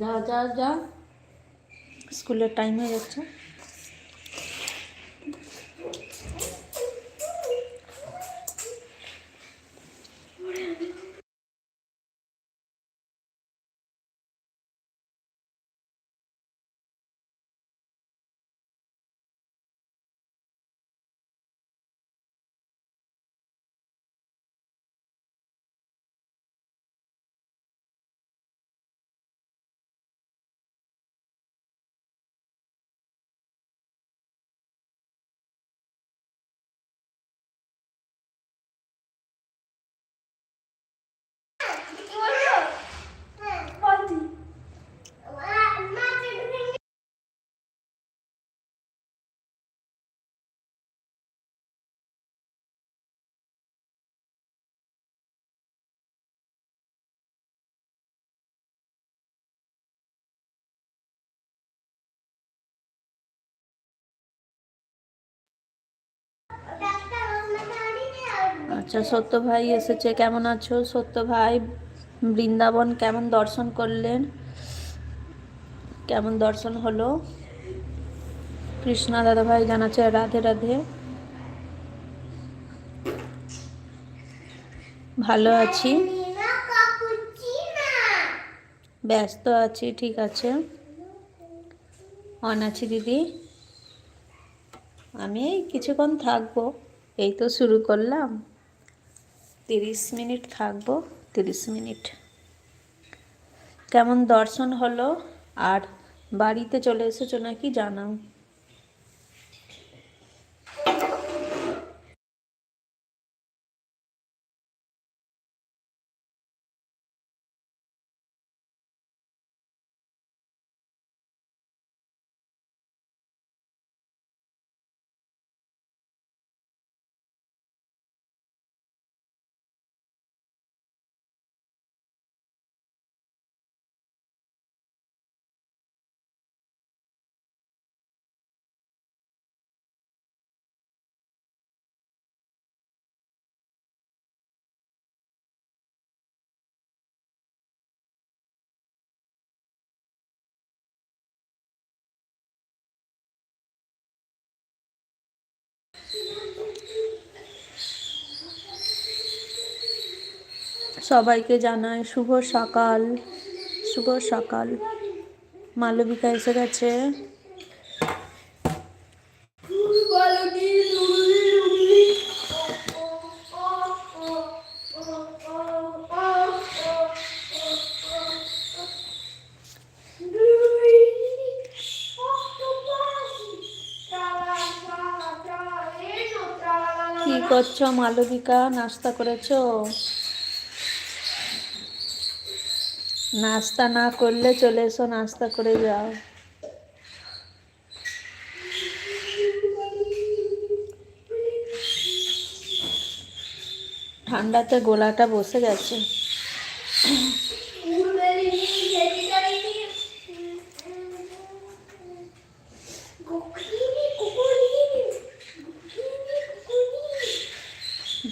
যা যা যা। স্কুলের টাইম হয়ে যাচ্ছে। আচ্ছা সত্য ভাই এসেছে, কেমন আছো? সত্য ভাই, বৃন্দাবন কেমন দর্শন করলেন? কেমন দর্শন হলো? কৃষ্ণা দাদা ভাই জানাচ্ছে, রাধে রাধে। ভালো আছি। ব্যস্ত আছি, ঠিক আছে। অন আছি দিদি। আমি কিছুক্ষণ থাকব, এই তো শুরু করলাম। তিরিশ মিনিট থাকব তিরিশ মিনিট। কেমন দর্শন হলো? আর বাড়িতে চলে এসেছ নাকি? জানাও। সবাইকে শুভ সকাল। শুভ সকাল। মালবিকা এসে গেছে। কি করছ মালবিকা? নাস্তা করেছ? নাস্তা না করলে চলে এসো, নাস্তা করে যাও। ঠান্ডাতে গোলাটা বসে গেছে।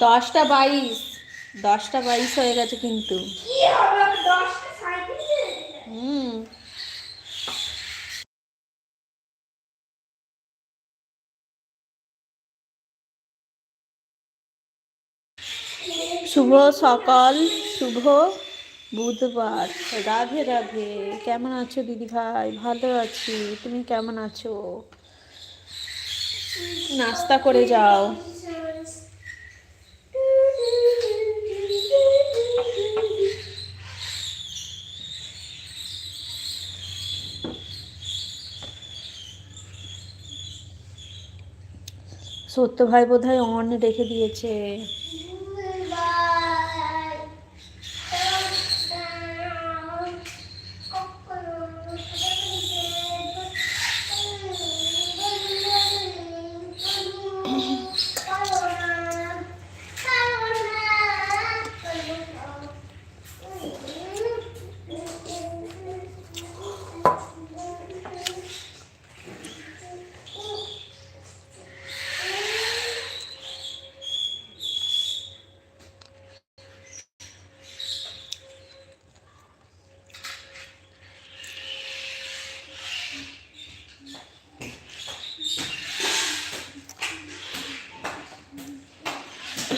দশটা বাইশ দশটা বাইশ হয়ে গেছে কিন্তু হুম শুভ সকাল, শুভ বুধবার। রাধে রাধে। কেমন আছো দিদি ভাই ভালো আছি। তুমি কেমন আছো? নাস্তা করে যাও। সত্য ভাই বোধহয় অন রেখে দিয়েছে।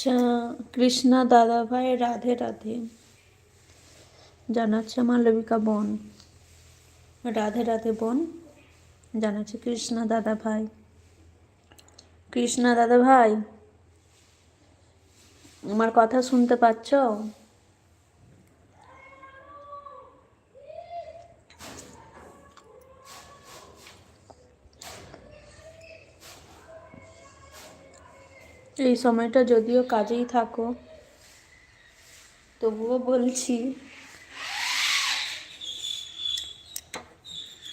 আচ্ছা কৃষ্ণা দাদা ভাই, রাধে রাধে। জানাচ্ছে মালবিকা বোন। রাধে রাধে বোন, জানাচ্ছে কৃষ্ণা দাদা ভাই। কৃষ্ণা দাদা ভাই, আমার কথা শুনতে পাচ্ছ? এই সময়টা যদিও কাজেই থাকো, তবুও বলছি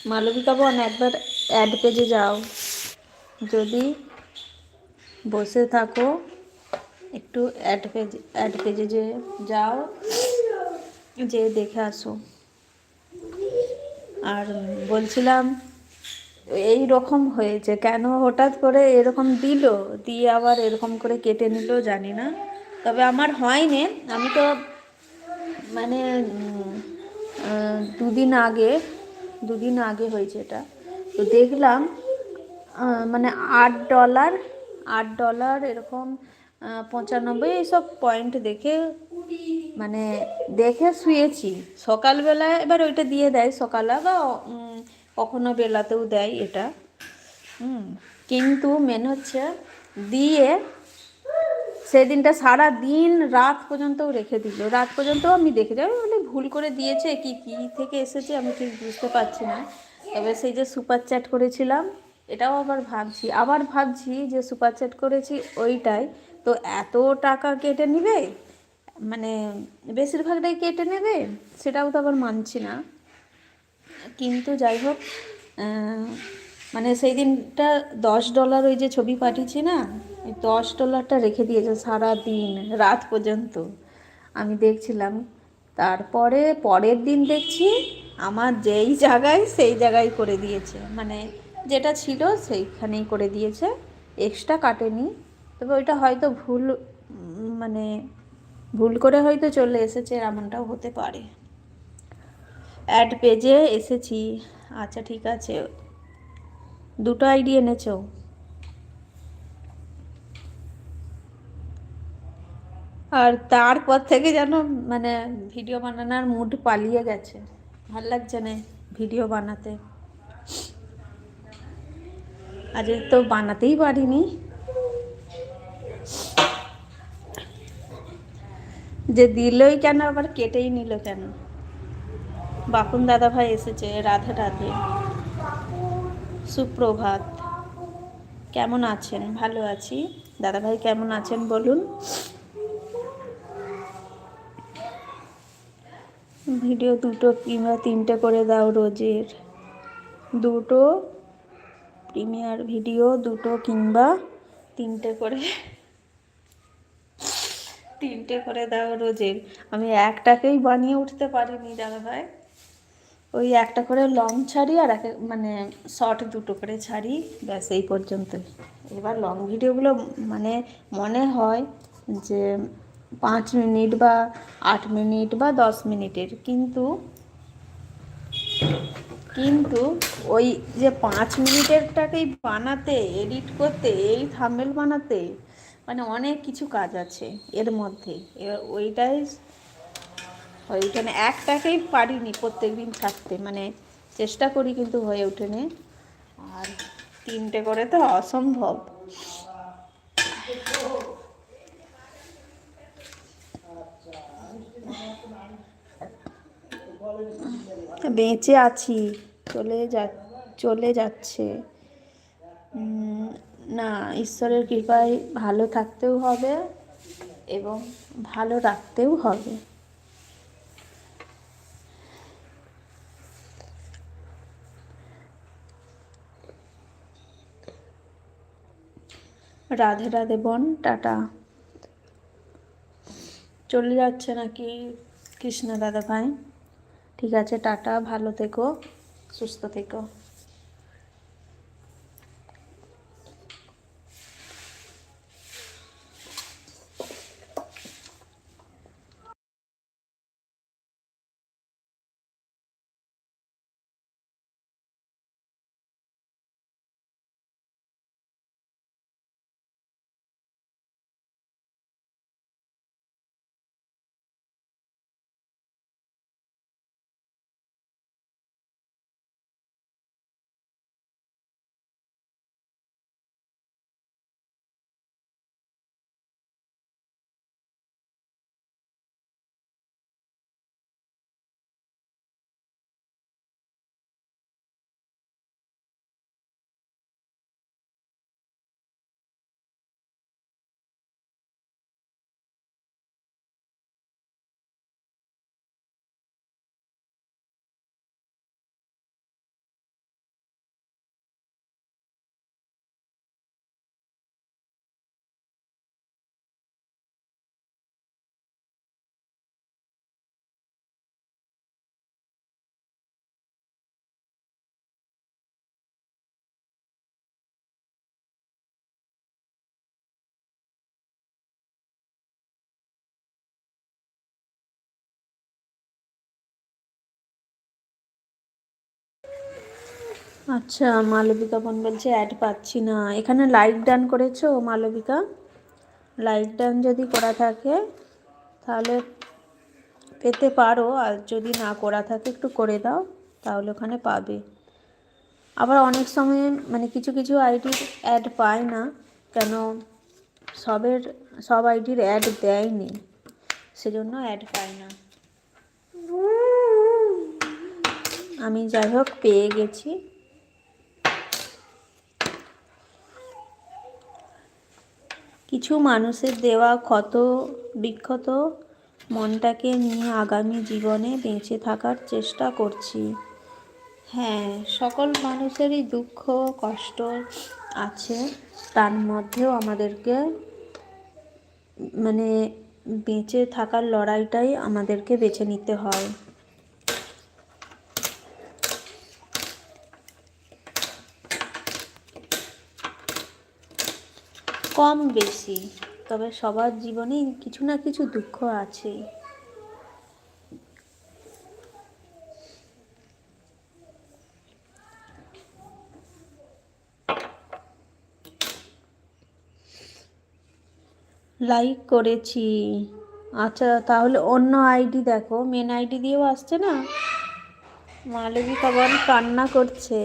মালবিকা বোন একবার অ্যাড পেজে যাও। যদি বসে থাকো, একটু অ্যাড পেজ অ্যাড পেজে যে যাও, যে দেখে আসো। আর বলছিলাম এই রকম হয়েছে। কেন হঠাৎ করে এরকম দিল? দিয়ে আবার এরকম করে কেটে নিল, জানি না। তবে আমার হয়নি। আমি তো মানে দুদিন আগে দুদিন আগে হয়েছে এটা। তো দেখলাম মানে আট ডলার আট ডলার এরকম পঁচানব্বই এইসব পয়েন্ট দেখে মানে দেখে শুয়েছি। সকালবেলায় এবার ওইটা দিয়ে দেয়, সকালে বা কখনো বেলাতেও দেয় এটা। হুম, কিন্তু মেন হচ্ছে দিয়ে সেদিনটা সারা দিন রাত পর্যন্তও রেখে দিল। রাত পর্যন্ত আমি দেখে যাই মানে ভুল করে দিয়েছে কি কি থেকে এসেছে আমি ঠিক বুঝতে পারছি না। তবে সেই যে সুপার চ্যাট করেছিলাম, এটাও আবার ভাবছি। আবার ভাবছি যে সুপার চ্যাট করেছি ওইটাই। তো এত টাকা কেটে নিবে? মানে বেশিরভাগটাই কেটে নেবে? সেটাও তো আবার মানছি না। কিন্তু যাই হোক মানে সেই দিনটা দশ ডলার ওই যে ছবি পাঠিয়েছি না দশ ডলারটা রেখে দিয়েছে সারা দিন রাত পর্যন্ত। আমি দেখছিলাম, তারপরে পরের দিন দেখছি আমার যেই জায়গায় সেই জায়গায় করে দিয়েছে। মানে যেটা ছিল সেইখানেই করে দিয়েছে এক্সট্রা কাটেনি। তবে ওইটা হয়তো ভুল মানে ভুল করে হয়তো চলে এসেছে, এমনটাও হতে পারে। অ্যাড পেজে এসেছি। আচ্ছা ঠিক আছে। দুটো আইডি এনেছো? আর তারপর থেকে যেন মানে ভিডিও বানানোর মুড পালিয়ে গেছে। ভালো লাগছে না ভিডিও বানাতে? আজ তো বানাতেই পারিনি। যে দিলই কেন, আবার কেটেই নিল কেন? বাপুন দাদা ভাই এসেছে, রাধে রাধে। সুপ্রভাত। কেমন আছেন? ভালো আছি। দাদা ভাই কেমন আছেন বলুন? ভিডিও দুটো কিংবা তিনটে করে দাও রোজের। দুটো প্রিমিয়ার ভিডিও, দুটো কিংবা তিনটে করে। তিনটে করে দাও রোজের। আমি একটাকেই বানিয়ে উঠতে পারিনি দাদা ভাই ওই একটা করে লং ছাড়ি আর এক মানে শর্ট দুটো করে ছাড়ি ব্যাস এই পর্যন্ত এবার লং ভিডিওগুলো মানে মনে হয় যে পাঁচ মিনিট বা আট মিনিট বা দশ মিনিটের, কিন্তু কিন্তু ওই যে পাঁচ মিনিটেরটাকেই বানাতে এডিট করতে, এই থামেল বানাতে মানে অনেক কিছু কাজ আছে এর মধ্যে। এবার ওইটাই ওইখানে একটাকেই পারিনি প্রত্যেক দিন থাকতে মানে চেষ্টা করি কিন্তু হয়ে ওঠেনি। আর তিনটে করে তো অসম্ভব। বেঁচে আছি। চলে যা, চলে যাচ্ছে। না, ঈশ্বরের কৃপায় ভালো থাকতেও হবে এবং ভালো রাখতেও হবে। রাধে রাধে বন, টাটা। চলে যাচ্ছে নাকি কৃষ্ণ দাদা ভাই ঠিক আছে, টাটা, ভালো থেকো, সুস্থ থেকো। আচ্ছা মালবিকা বোন বলছে অ্যাড পাচ্ছি না। এখানে লাইক ডান করেছ মালবিকা? লাইক ডান যদি করা থাকে, তাহলে পেতে পারো। আর যদি না করা থাকে, একটু করে দাও, তাহলে ওখানে পাবে। আবার অনেক সময় মানে কিছু কিছু আইডির অ্যাড পায় না, কেন সবের, সব আইডির অ্যাড দেয়নি। সেজন্য অ্যাড পায় না। আমি যাই হোক, পেয়ে গেছি। কিছু মানুষের দেওয়া ক্ষত বিক্ষত মনটাকে নিয়ে আগামী জীবনে বেঁচে থাকার চেষ্টা করছি। হ্যাঁ সকল মানুষেরই দুঃখ, কষ্ট আছে। তার মধ্যেও আমাদেরকে মানে বেঁচে থাকার লড়াইটাই আমাদেরকে বেছে নিতে হয়। কম বেশি, তবে সবার জীবনেই কিছু না কিছু দুঃখ আছে। লাইক করেছি। আচ্ছা তাহলে অন্য আইডি দেখো। মেন আইডি দিয়েও আসছে না? মালবী কবর কান্না করছে।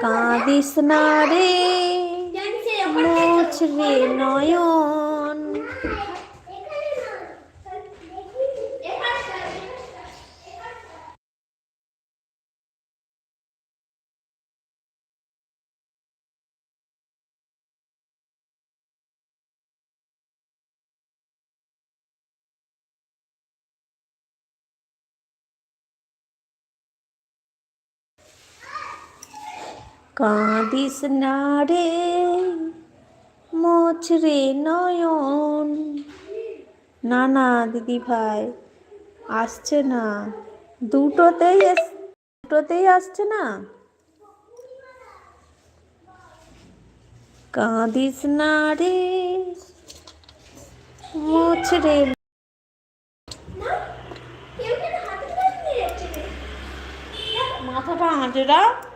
কাঁদিস না রে মোছ রে নয়ন কাঁদিস না রে মোছ মোছরে নয়ন। না না, দিদি ভাই, আসছে না। দুটোতেই দুটোতেই আসছে না। কাঁদিস না রে, মোছরে মাথাটা হাঁটেরা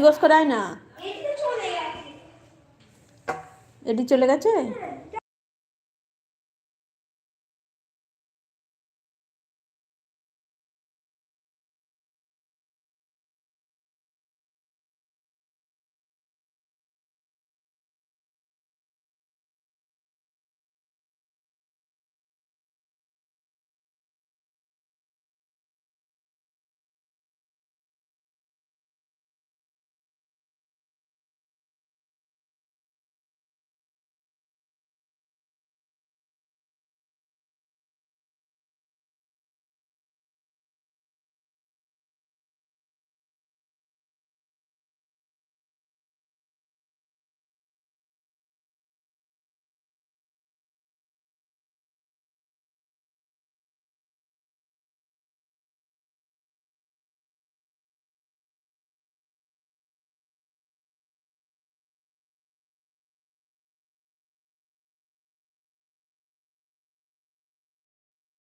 জিজ্ঞেস করায় না? এটি চলে গেছে?